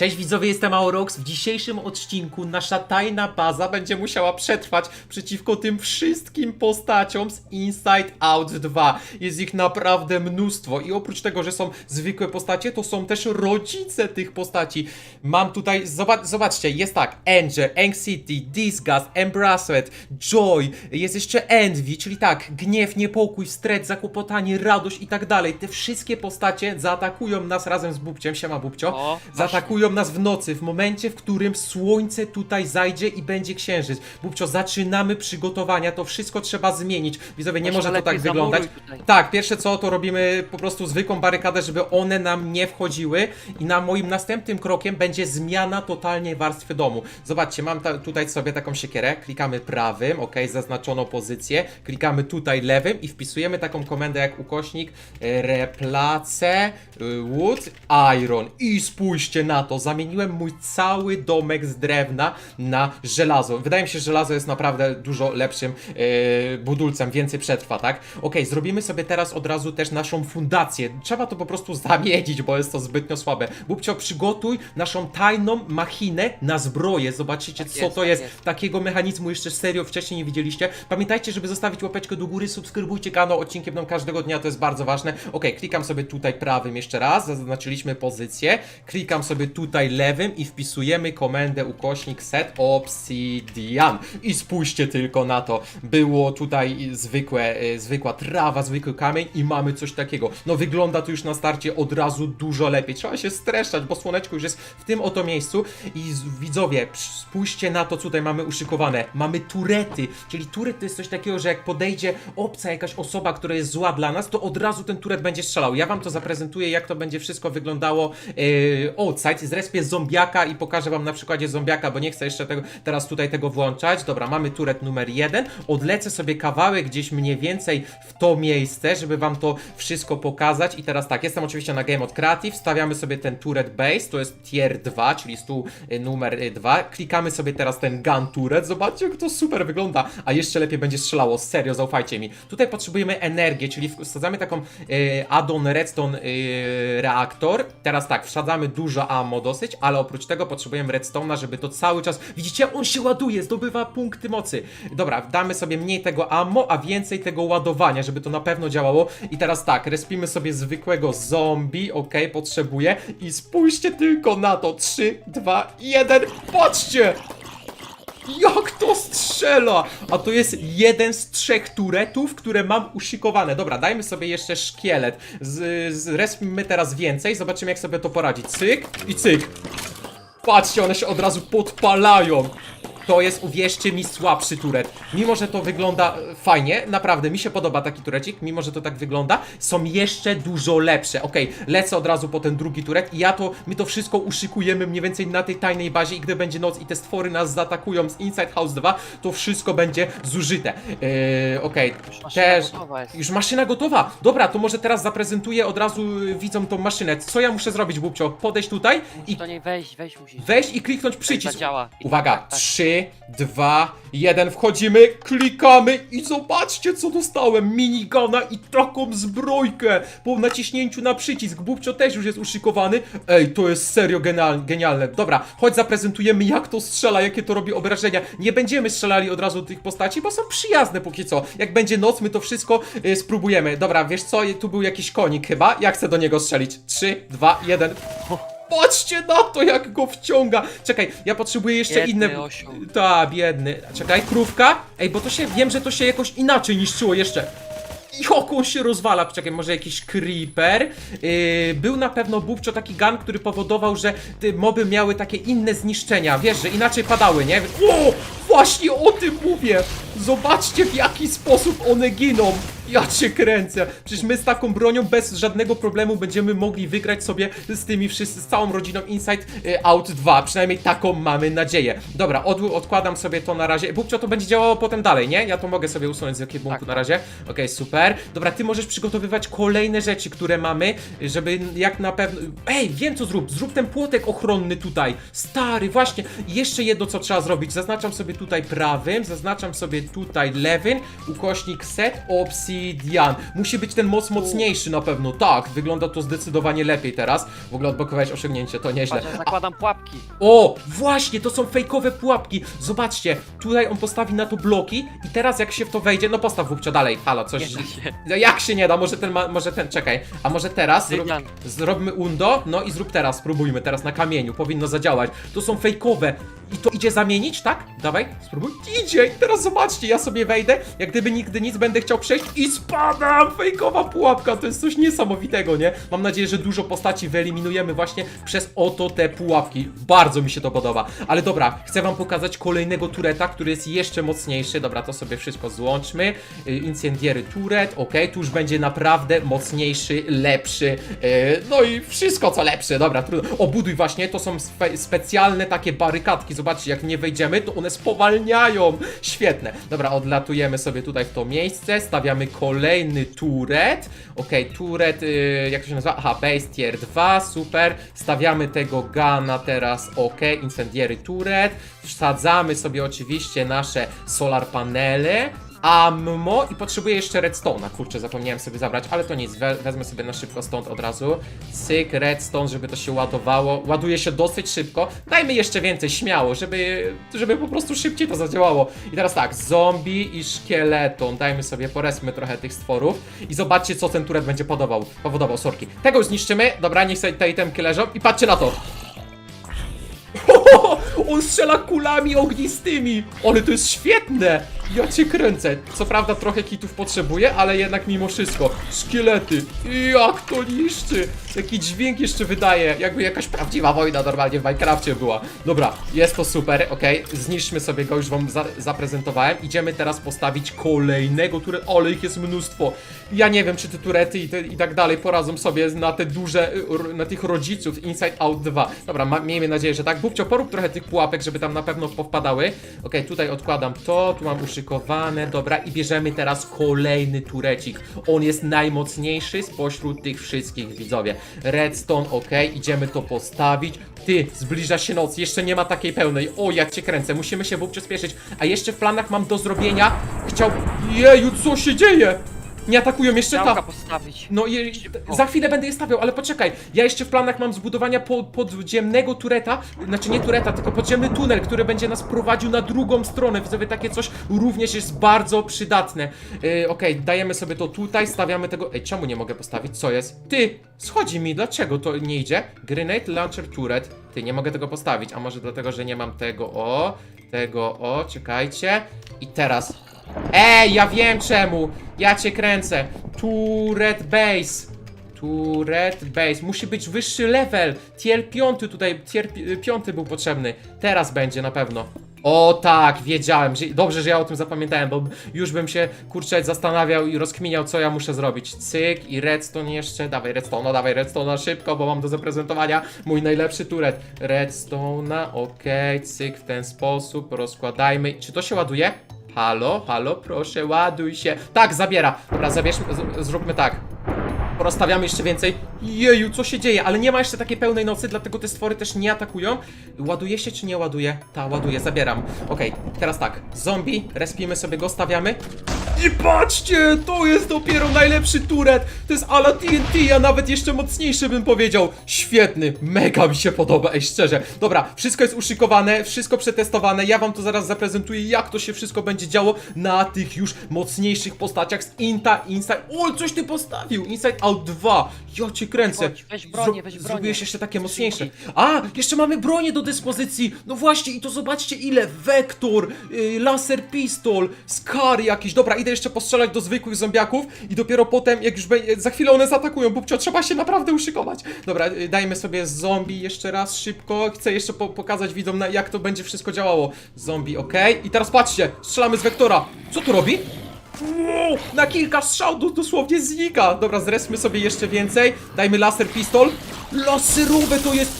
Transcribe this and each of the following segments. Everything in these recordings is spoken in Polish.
Cześć widzowie, jestem Aurox. W dzisiejszym odcinku nasza tajna baza będzie musiała przetrwać przeciwko tym wszystkim postaciom z Inside Out 2. Jest ich naprawdę mnóstwo i oprócz tego, że są zwykłe postacie, to są też rodzice tych postaci. Mam tutaj, zobacz, zobaczcie, jest tak, Anger, Anxiety, Disgust, Embraced, Joy, jest jeszcze Envy, czyli tak, gniew, niepokój, stres, zakłopotanie, radość i tak dalej. Te wszystkie postacie zaatakują nas razem z Bubciem, siema Bubcio, O, zaatakują nas w nocy, w momencie, w którym słońce tutaj zajdzie i będzie księżyc. Bubcio, zaczynamy przygotowania, to wszystko trzeba zmienić. Widzowie, nie może to tak wyglądać. Tak, pierwsze co, to robimy po prostu zwykłą barykadę, żeby one nam nie wchodziły i na moim następnym krokiem będzie zmiana totalnie warstwy domu. Zobaczcie, mam ta, tutaj sobie taką siekierę, klikamy prawym, ok, zaznaczoną pozycję, klikamy tutaj lewym i wpisujemy taką komendę jak ukośnik e, replace y, wood iron i spójrzcie na to, zamieniłem mój cały domek z drewna na żelazo. Wydaje mi się, że żelazo jest naprawdę dużo lepszym e, budulcem, więcej przetrwa, tak? Okej, zrobimy sobie teraz od razu też naszą fundację. Trzeba to po prostu zamienić, bo jest to zbytnio słabe. Bubcio, przygotuj naszą tajną machinę na zbroję. Zobaczycie, Tak co jest, to tak jest. jest. Takiego mechanizmu jeszcze serio wcześniej nie widzieliście. Pamiętajcie, żeby zostawić łapeczkę do góry, subskrybujcie kanał, odcinki będą każdego dnia, to jest bardzo ważne. Okej, klikam sobie tutaj prawym jeszcze raz, zaznaczyliśmy pozycję. Klikam sobie tutaj lewym i wpisujemy komendę ukośnik set obsidian. I spójrzcie tylko na to. Było tutaj zwykłe, e, zwykła trawa, zwykły kamień i mamy coś takiego. No wygląda to już na starcie od razu dużo lepiej. Trzeba się streszczać, bo słoneczko już jest w tym oto miejscu i widzowie, spójrzcie na to, co tutaj mamy uszykowane. Mamy turety, czyli turet to jest coś takiego, że jak podejdzie obca jakaś osoba, która jest zła dla nas, to od razu ten turet będzie strzelał. Ja wam to zaprezentuję, jak to będzie wszystko wyglądało yy, outside. Zrespię zombiaka i pokażę wam na przykładzie zombiaka, bo nie chcę jeszcze tego, teraz tutaj tego włączać. Dobra, mamy turet numer jeden. Odlecę sobie kawałek gdzieś mniej więcej w to miejsce, żeby wam to wszystko pokazać. I teraz tak, jestem oczywiście na Game od Creative, stawiamy sobie ten turret base, to jest tier 2, czyli stół y, numer 2. Klikamy sobie teraz ten gun turret, zobaczcie jak to super wygląda, a jeszcze lepiej będzie strzelało, serio, zaufajcie mi. Tutaj potrzebujemy energię, czyli wsadzamy taką y, addon redstone y, reaktor. Teraz tak, wsadzamy dużo ammo dosyć, ale oprócz tego potrzebujemy redstone'a, żeby to cały czas, widzicie, on się ładuje, zdobywa punkty mocy. Dobra, damy sobie mniej tego ammo, a więcej tego ładowania, żeby to na pewno działało. I teraz tak, respimy sobie zwykłego zombie, ok, potrzebuję. I spójrzcie tylko na to, 3, 2, 1, patrzcie! Jak to strzela! A to jest jeden z trzech turetów, które mam usikowane. Dobra, dajmy sobie jeszcze szkielet. Z, teraz więcej, zobaczymy jak sobie to poradzi. Cyk i cyk. Patrzcie, one się od razu podpalają. To jest, uwierzcie mi, słabszy turet. Mimo, że to wygląda e, fajnie, naprawdę mi się podoba taki turecik, mimo, że to tak wygląda, są jeszcze dużo lepsze. Okej, lecę od razu po ten drugi turet i ja to, my to wszystko uszykujemy mniej więcej na tej tajnej bazie i gdy będzie noc i te stwory nas zaatakują z Inside House 2, to wszystko będzie zużyte. Yy, Okej, maszyna też... Już maszyna gotowa. Dobra, to może teraz zaprezentuję od razu y, widzom tą maszynę. Co ja muszę zrobić, Bubcio? Podejść tutaj Musisz i do niej wejść, wejść musisz. wejść i kliknąć przycisk. zadziała. I Uwaga, tak, tak. 3, 2, 1, wchodzimy, klikamy i zobaczcie co dostałem. Minigana i taką zbrojkę po naciśnięciu na przycisk. Bubcio też już jest uszykowany. Ej, to jest serio genial, genialne. Dobra, chodź zaprezentujemy jak to strzela, jakie to robi obrażenia. Nie będziemy strzelali od razu do tych postaci, bo są przyjazne póki co. Jak będzie noc, my to wszystko y, spróbujemy. Dobra, wiesz co, tu był jakiś konik chyba. Ja chcę do niego strzelić. 3, 2, 1. Patrzcie na to, jak go wciąga! Czekaj, ja potrzebuję jeszcze Biedny inne. osioł. Ta, biedny. Czekaj, krówka? Ej, bo to się. Wiem, że to się jakoś inaczej niszczyło jeszcze. Jak on się rozwala? Czekaj, może jakiś creeper? Yy, był na pewno Bubcio taki gun, który powodował, że te moby miały takie inne zniszczenia. Wiesz, że inaczej padały, nie? O! Właśnie o tym mówię! Zobaczcie w jaki sposób one giną! Ja cię kręcę! Przecież my z taką bronią bez żadnego problemu będziemy mogli wygrać sobie z tymi wszyscy, z całą rodziną Inside y, Out 2. Przynajmniej taką mamy nadzieję. Dobra, od, odkładam sobie to na razie. Bubcio, to będzie działało potem dalej, nie? Ja to mogę sobie usunąć z ekwipunku Tak. na razie. Okej, super. Dobra, ty możesz przygotowywać kolejne rzeczy, które mamy, żeby jak na pewno... Ej, wiem co zrób. Zrób ten płotek ochronny tutaj. Stary, właśnie. I Jeszcze jedno, co trzeba zrobić. Zaznaczam sobie tutaj prawym, zaznaczam sobie tutaj lewym, ukośnik set, opcji Obsidian. Musi być ten moc mocniejszy na pewno. Tak, wygląda to zdecydowanie lepiej teraz. W ogóle odblokowałeś osiągnięcie, to nieźle. Patrz, ja zakładam pułapki. O, właśnie, to są fejkowe pułapki. Zobaczcie, tutaj on postawi na to bloki i teraz jak się w to wejdzie, no postaw Wupcio dalej. Halo, coś... Nie da się. No Jak się nie da? Może ten, ma, może ten, czekaj. A może teraz? Zro... Zróbmy undo, no i zrób teraz, spróbujmy teraz na kamieniu, powinno zadziałać. To są fejkowe. I to idzie zamienić, tak? Dawaj, spróbuj. Idzie i teraz zobaczcie, ja sobie wejdę, jak gdyby nigdy nic będę chciał przejść i spadam! Fejkowa pułapka, to jest coś niesamowitego, nie? Mam nadzieję, że dużo postaci wyeliminujemy właśnie przez oto te pułapki. Bardzo mi się to podoba. Ale dobra, chcę wam pokazać kolejnego tureta, który jest jeszcze mocniejszy. Dobra, to sobie wszystko złączmy. Y, Incendiary turet, ok, tu już będzie naprawdę mocniejszy, lepszy. y, No i wszystko co lepsze, dobra, trudno. O, buduj właśnie, to są spe specjalne takie barykadki. Zobaczcie, jak nie wejdziemy, to one spowalniają. Świetne. Dobra, odlatujemy sobie tutaj w to miejsce, stawiamy kolejny turet. Ok, turet, y, jak to się nazywa? Aha, base tier 2, super. Stawiamy tego gana teraz, ok, incendiary turet. Wsadzamy sobie oczywiście nasze solar panele. Ammo i potrzebuję jeszcze redstone'a. Kurczę, zapomniałem sobie zabrać, ale to nic, we, wezmę sobie na szybko stąd od razu. Syk, redstone, żeby to się ładowało. Ładuje się dosyć szybko. Dajmy jeszcze więcej, śmiało, żeby, żeby po prostu szybciej to zadziałało. I teraz tak, zombie i szkieleton. Dajmy sobie, porespmy trochę tych stworów. I zobaczcie, co ten turet będzie podawał, powodował, sorki. Tego już zniszczymy. Dobra, niech sobie te itemki leżą. I patrzcie na to. On strzela kulami ognistymi! Ale to jest świetne! Ja cię kręcę. Co prawda trochę kitów potrzebuję, ale jednak mimo wszystko. Szkielety. Jak to niszczy! Jaki dźwięk jeszcze wydaje, jakby jakaś prawdziwa wojna normalnie w Minecrafcie była. Dobra, jest to super, okej. Zniszczmy sobie go, już wam za zaprezentowałem. Idziemy teraz postawić kolejnego turet. Ale ich jest mnóstwo. Ja nie wiem, czy te turety i, te, i tak dalej poradzą sobie na te duże, na tych rodziców Inside Out 2. Dobra, miejmy nadzieję, że tak. Bubcio, porób trochę tych pułapek, żeby tam na pewno powpadały. Okej, tutaj odkładam to, tu mam dobra, i bierzemy teraz kolejny turecik. On jest najmocniejszy spośród tych wszystkich, widzowie. Redstone, okej, idziemy to postawić. Ty, zbliża się noc, jeszcze nie ma takiej pełnej. O, jak cię kręcę, musimy się Bubcio spieszyć. A jeszcze w planach mam do zrobienia, chciał... Jeju, co się dzieje? Nie atakują jeszcze Działka ta... postawić. No i za chwilę będę je stawiał, ale poczekaj. Ja jeszcze w planach mam zbudowania po, podziemnego tureta, znaczy nie tureta, tylko podziemny tunel, który będzie nas prowadził na drugą stronę. Widzowie, takie coś również jest bardzo przydatne. Yy, Okej, dajemy sobie to tutaj, stawiamy tego... Ej, czemu nie mogę postawić? Co jest? Ty, schodzi mi, dlaczego to nie idzie? Grenade Launcher Turret. Ty, nie mogę tego postawić, a może dlatego, że nie mam tego, o, tego, o, czekajcie. I teraz... Ej, ja wiem czemu! Ja cię kręcę! Turret Base! Turret Base. Musi być wyższy level. Tier 5 tutaj, tier 5 był potrzebny. Teraz będzie na pewno. O tak, wiedziałem. Dobrze, że ja o tym zapamiętałem, bo już bym się kurczę zastanawiał i rozkminiał, co ja muszę zrobić. Cyk i redstone jeszcze. Dawaj redstone, dawaj redstone szybko, bo mam do zaprezentowania mój najlepszy turet. Redstone, okej, cyk w ten sposób. Rozkładajmy. Czy to się ładuje? Halo, halo, proszę, ładuj się. Tak, zabiera. Dobra, zabierzmy, zróbmy tak. Porozstawiamy jeszcze więcej. Jeju, co się dzieje? Ale nie ma jeszcze takiej pełnej nocy, dlatego te stwory też nie atakują. Ładuje się czy nie ładuje? Ta, ładuje, zabieram. Okej, teraz tak. Zombie, respimy sobie go, stawiamy. I patrzcie, to jest dopiero najlepszy turet. To jest ala TNT, a nawet jeszcze mocniejszy bym powiedział. Świetny, mega mi się podoba, ej, szczerze. Dobra, wszystko jest uszykowane, wszystko przetestowane. Ja wam to zaraz zaprezentuję, jak to się wszystko będzie działo na tych już mocniejszych postaciach z Inta, Inside. O, coś ty postawił! Inside Out 2. Ja cię kręcę. Chodź, weź bronię, weź bronię. Zrobiłeś jeszcze takie mocniejsze. A, jeszcze mamy bronię do dyspozycji. No właśnie, i to zobaczcie ile. Wektor, yy, laser pistol, skar jakiś. Dobra, idę jeszcze postrzelać do zwykłych zombiaków i dopiero potem, jak już będzie, za chwilę one zaatakują, Bubcio, trzeba się naprawdę uszykować. Dobra, yy, dajmy sobie zombie jeszcze raz szybko. Chcę jeszcze po pokazać widzom, na, jak to będzie wszystko działało. Zombie, okej. I teraz patrzcie, strzelamy z Wektora. Co tu robi? Na kilka strzał do- dosłownie znika. Dobra, zresmy sobie jeszcze więcej. Dajmy laser pistol. Laserowe to jest...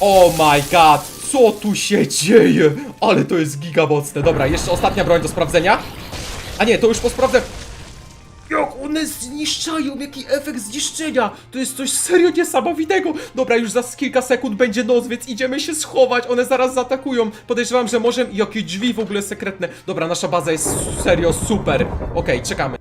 Oh my god, co tu się dzieje? Ale to jest giga mocne. Dobra, jeszcze ostatnia broń do sprawdzenia. A nie, to już po sprawdzę. One zniszczają, jaki efekt zniszczenia! To jest coś serio niesamowitego! Dobra, już za kilka sekund będzie noc, więc idziemy się schować, one zaraz zaatakują. Podejrzewam, że może... Jakie drzwi w ogóle sekretne. Dobra, nasza baza jest serio super. Okej, czekamy.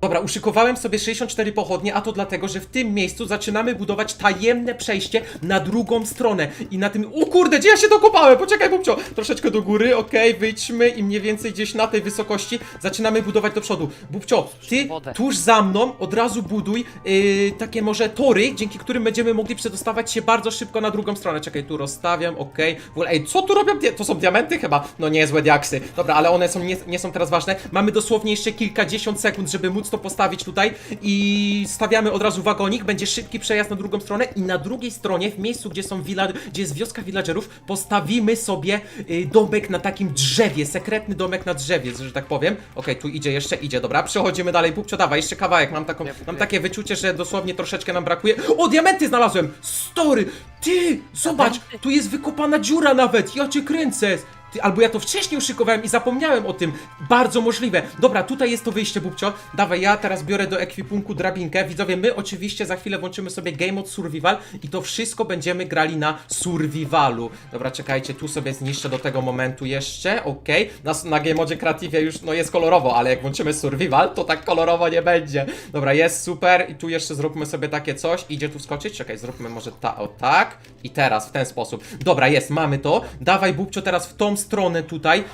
Dobra, uszykowałem sobie 64 pochodnie, a to dlatego, że w tym miejscu zaczynamy budować tajemne przejście na drugą stronę. I na tym... O kurde, gdzie ja się dokopałem? Poczekaj, Bubcio! Troszeczkę do góry, okej, wyjdźmy i mniej więcej gdzieś na tej wysokości zaczynamy budować do przodu. Bubcio, ty Wodę. tuż za mną od razu buduj yy, takie może tory, dzięki którym będziemy mogli przedostawać się bardzo szybko na drugą stronę. Czekaj, tu rozstawiam, okej. W ogóle, ej, co tu robią? dia- To są diamenty chyba? No niezłe diaksy. Dobra, ale one są nie, nie są teraz ważne. Mamy dosłownie jeszcze kilkadziesiąt sekund, żeby móc to postawić tutaj i stawiamy od razu wagonik, będzie szybki przejazd na drugą stronę i na drugiej stronie, w miejscu, gdzie są villa, gdzie jest wioska villagerów, postawimy sobie y, domek na takim drzewie, sekretny domek na drzewie, że tak powiem. Okej, tu idzie jeszcze, idzie, dobra, przechodzimy dalej, Bubcio, dawaj, jeszcze kawałek, mam taką, mam takie wyczucie, że dosłownie troszeczkę nam brakuje. O, diamenty znalazłem! Story! Ty, zobacz, tu jest wykopana dziura nawet, ja cię kręcę! Ty, albo ja to wcześniej uszykowałem i zapomniałem o tym. Bardzo możliwe. Dobra, tutaj jest to wyjście, Bubcio. Dawaj, ja teraz biorę do ekwipunku drabinkę. Widzowie, my oczywiście za chwilę włączymy sobie Game Mode Survival i to wszystko będziemy grali na Survivalu. Dobra, czekajcie, tu sobie zniszczę do tego momentu jeszcze, okej. Na, na Game Mode Creative już no jest kolorowo, ale jak włączymy Survival, to tak kolorowo nie będzie. Dobra, jest super i tu jeszcze zróbmy sobie takie coś. Idzie tu wskoczyć? Czekaj, zróbmy może ta, o tak. I teraz, w ten sposób. Dobra, jest, mamy to. Dawaj, Bubcio, teraz w tą stronę tutaj.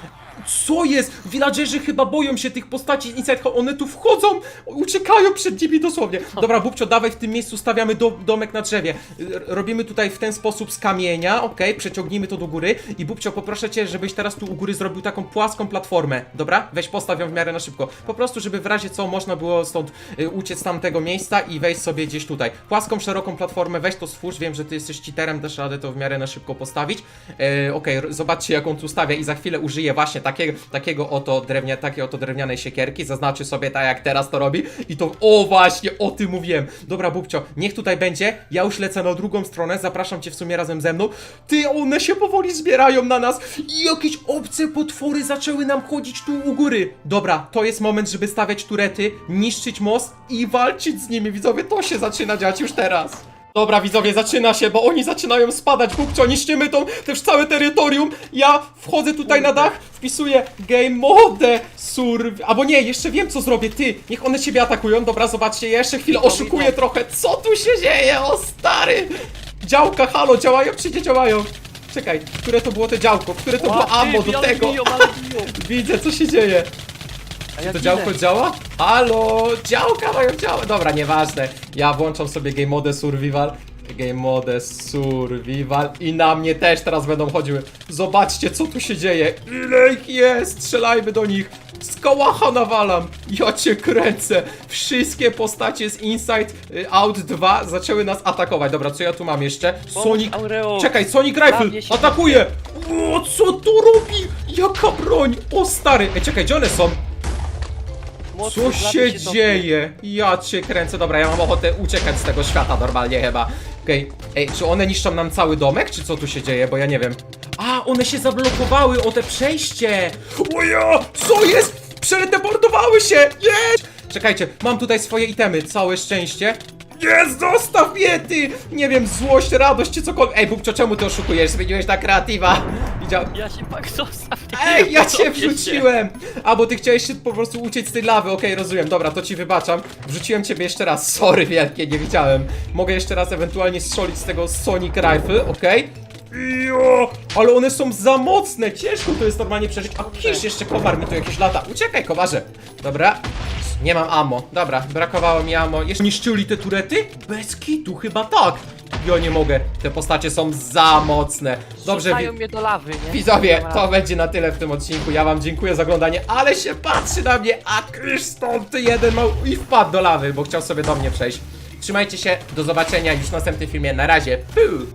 Co jest? Villagerzy chyba boją się tych postaci z One tu wchodzą, uciekają przed nimi dosłownie. Dobra, Bubcio, dawaj w tym miejscu stawiamy do, domek na drzewie. Robimy tutaj w ten sposób z kamienia, okej, przeciągnijmy to do góry. I Bubcio, poproszę cię, żebyś teraz tu u góry zrobił taką płaską platformę, dobra? Weź postaw ją w miarę na szybko. Po prostu, żeby w razie co można było stąd y, uciec z tamtego miejsca i wejść sobie gdzieś tutaj. Płaską, szeroką platformę, weź to stwórz, wiem, że ty jesteś cheaterem, dasz radę to w miarę na szybko postawić. E, r- zobaczcie jak on tu stawia i za chwilę użyję właśnie takiego, takiego oto drewnia, takiej oto drewnianej siekierki, zaznaczy sobie tak jak teraz to robi i to, o właśnie, o tym mówiłem. Dobra, Bubcio, niech tutaj będzie, ja już lecę na drugą stronę, zapraszam cię w sumie razem ze mną. Ty, one się powoli zbierają na nas i jakieś obce potwory zaczęły nam chodzić tu u góry. Dobra, to jest moment, żeby stawiać turety, niszczyć most i walczyć z nimi, widzowie, to się zaczyna dziać już teraz. Dobra, widzowie, zaczyna się, bo oni zaczynają spadać. Bubcio, niszczymy tą, też całe terytorium. Ja wchodzę tutaj na dach, wpisuję game mode surv... Albo nie, jeszcze wiem co zrobię, ty. Niech one ciebie atakują. Dobra, zobaczcie, ja jeszcze chwilę oszukuję trochę. Co tu się dzieje, o stary? Działka, halo, działają czy nie działają? Czekaj, które to było te działko? Które to było ammo do tego? Widzę, co się dzieje. A ja To ginę. działko działa? Halo, działka mają działa. Dobra, nieważne. Ja włączam sobie game mode survival. Game mode survival i na mnie też teraz będą chodziły. Zobaczcie, co tu się dzieje. Ile ich jest? Strzelajmy do nich. Z kołacha nawalam. Ja cię kręcę. Wszystkie postacie z Inside y, Out 2 zaczęły nas atakować. Dobra, co ja tu mam jeszcze? Sonic... Aureo. Czekaj, Sonic Rifle się atakuje! O, co tu robi? Jaka broń? O stary! Ej, czekaj, gdzie one są? Co dla się dzieje? Ja cię kręcę. Dobra, ja mam ochotę uciekać z tego świata normalnie chyba. Okej, ej, czy one niszczą nam cały domek, czy co tu się dzieje? Bo ja nie wiem. A, one się zablokowały o te przejście! Oja! Co jest? Przeteleportowały się! Jest! Czekajcie, mam tutaj swoje itemy, całe szczęście. Jest, zostaw mnie, ty! Nie wiem, złość, radość, czy cokolwiek. Ej, Bubcio, czemu ty oszukujesz? Zmieniłeś na kreatywa. Widział... Ja się pak zostaw. Ej, ja cię się. wrzuciłem! A, bo ty chciałeś się po prostu uciec z tej lawy, okej, rozumiem, dobra, to ci wybaczam. Wrzuciłem ciebie jeszcze raz, sorry wielkie, nie widziałem. Mogę jeszcze raz ewentualnie strzelić z tego Sonic Rifle, okej? Jo, ale one są za mocne, ciężko to jest normalnie przeżyć. A kisz jeszcze komar mi tu jakieś lata. Uciekaj, komarze. Dobra. Nie mam ammo. Dobra, brakowało mi ammo. Jeszcze niszczyli te turety? Bez kitu, chyba tak. Ja nie mogę. Te postacie są za mocne. Dobrze, Rzucają wi- mnie do lawy, nie? Widzowie, Dobra. to będzie na tyle w tym odcinku. Ja wam dziękuję za oglądanie, ale się patrzy na mnie, a krysz stąd jeden mał i wpadł do lawy, bo chciał sobie do mnie przejść. Trzymajcie się, do zobaczenia już w następnym filmie. Na razie. Puu.